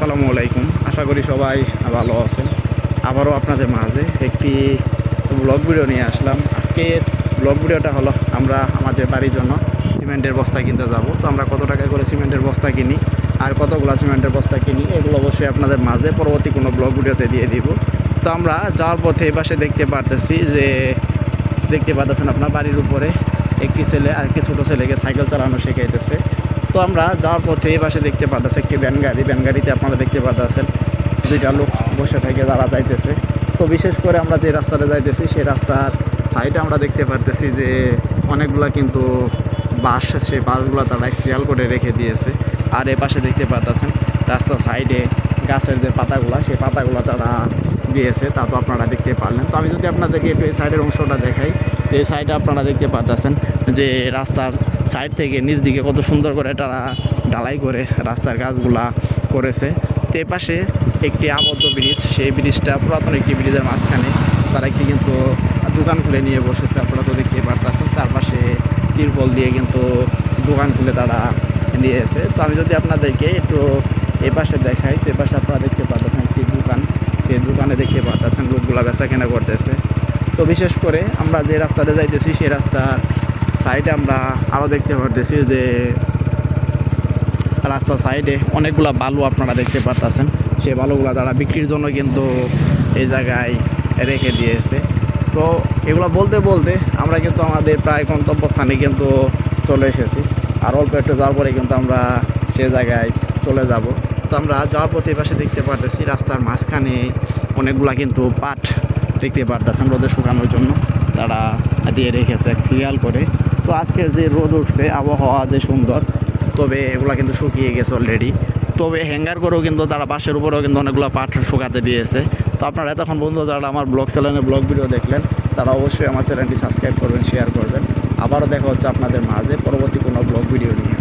আসসালামু আলাইকুম। আশা করি সবাই ভালো আছেন। আবারও আপনাদের মাঝে একটি ব্লগ ভিডিও নিয়ে আসলাম। আজকের ব্লগ ভিডিওটা হলো আমরা আমাদের বাড়ির জন্য সিমেন্টের বস্তা কিনতে যাব। তো আমরা কত টাকা করে সিমেন্টের বস্তা কিনি আর কতগুলো সিমেন্টের বস্তা কিনি, এগুলো অবশ্যই আপনাদের মাঝে পরবর্তী কোনো ব্লগ ভিডিওতে দিয়ে দিব। তো আমরা যাওয়ার পথে এই পাশে দেখতে পারতেছি যে, দেখতে পাচ্ছেন আপনার বাড়ির উপরে একটি ছেলে আর একটি ছোটো ছেলেকে সাইকেল চালানো শেখাইতেছে। তো আমরা যাওয়ার পথে এই পাশে দেখতে পাচ্ছি একটি ভ্যান গাড়ি। ভ্যান গাড়িতে আপনারা দেখতে পাচ্ছেন দুইটা লোক বসে থেকে, যারা যাইতেছে। তো বিশেষ করে আমরা যে রাস্তাটা যাইতেছি, সেই রাস্তার সাইডে আমরা দেখতে পারতেছি যে অনেকগুলা কিন্তু বাস সেই বাসগুলো তারা সিয়াল করে রেখে দিয়েছে। আর এ পাশে দেখতে পাচ্ছেন রাস্তার সাইডে গাছের যে পাতাগুলো, সেই পাতাগুলো তারা দিয়েছে। তা তো আপনারা দেখতে পারলেন। তো আমি যদি আপনাদেরকে একটু এই সাইডের অংশটা দেখাই, তো এই সাইডে আপনারা দেখতে পাচ্ছেন যে রাস্তার সাইড থেকে নিচ দিকে কত সুন্দর করে তারা ঢালাই করে রাস্তার গাছগুলা করেছে। তো পাশে একটি আবদ্ধ ব্রিজ, সেই ব্রিজটা পুরাতন একটি ব্রিজের মাঝখানে। তারা একটি কিন্তু দোকান খুলে নিয়ে বসেছে, আপনারা তো দেখতে পারতেছেন। তার পাশে তিরপল দিয়ে কিন্তু দোকান খুলে তারা নিয়েছে। তো আমি যদি আপনাদেরকে একটু এ পাশে দেখাই, তো এ পাশে আপনারা দেখতে পাচ্ছেন একটি দোকান। সেই দোকানে দেখতে পাচ্ছেন লোকগুলা বেচা কেনা করতেছে। তো বিশেষ করে আমরা যে রাস্তাতে যাইতেছি, সেই রাস্তার সাইডে আমরা আরও দেখতে পারতেছি যে রাস্তার সাইডে অনেকগুলা বালু আপনারা দেখতে পারতেছেন। সেই বালুগুলা তারা বিক্রির জন্য কিন্তু এই জায়গায় রেখে দিয়েছে। তো এগুলো বলতে বলতে আমরা কিন্তু আমাদের প্রায় গন্তব্যস্থানে কিন্তু চলে এসেছি। আর অল্প একটু যাওয়ার পরে কিন্তু আমরা সে জায়গায় চলে যাব। তো আমরা যাওয়ার পথে পাশে দেখতে পারতেছি রাস্তার মাঝখানে অনেকগুলা কিন্তু পাট দেখতে পারতেছেন রোদে শুকানোর জন্য। তারা দিয়ে রেখেছে সিরিয়াল করে। তো আজকের যে রোদ উঠছে, আবহাওয়া যে সুন্দর, তবে এগুলো কিন্তু শুকিয়ে গেছে অলরেডি তবে হ্যাঙ্গার করেও কিন্তু তারা বাসের উপরেও কিন্তু অনেকগুলো পাট শুকাতে দিয়েছে। তো আপনারা এতক্ষণ বন্ধু যারা আমার ব্লগ চ্যানেলে ব্লগ ভিডিও দেখলেন, তারা অবশ্যই আমার চ্যানেলটি সাবস্ক্রাইব করবেন শেয়ার করবেন। আবারও দেখা হচ্ছে আপনাদের মাঝে পরবর্তী কোনো ব্লগ ভিডিও নিয়ে।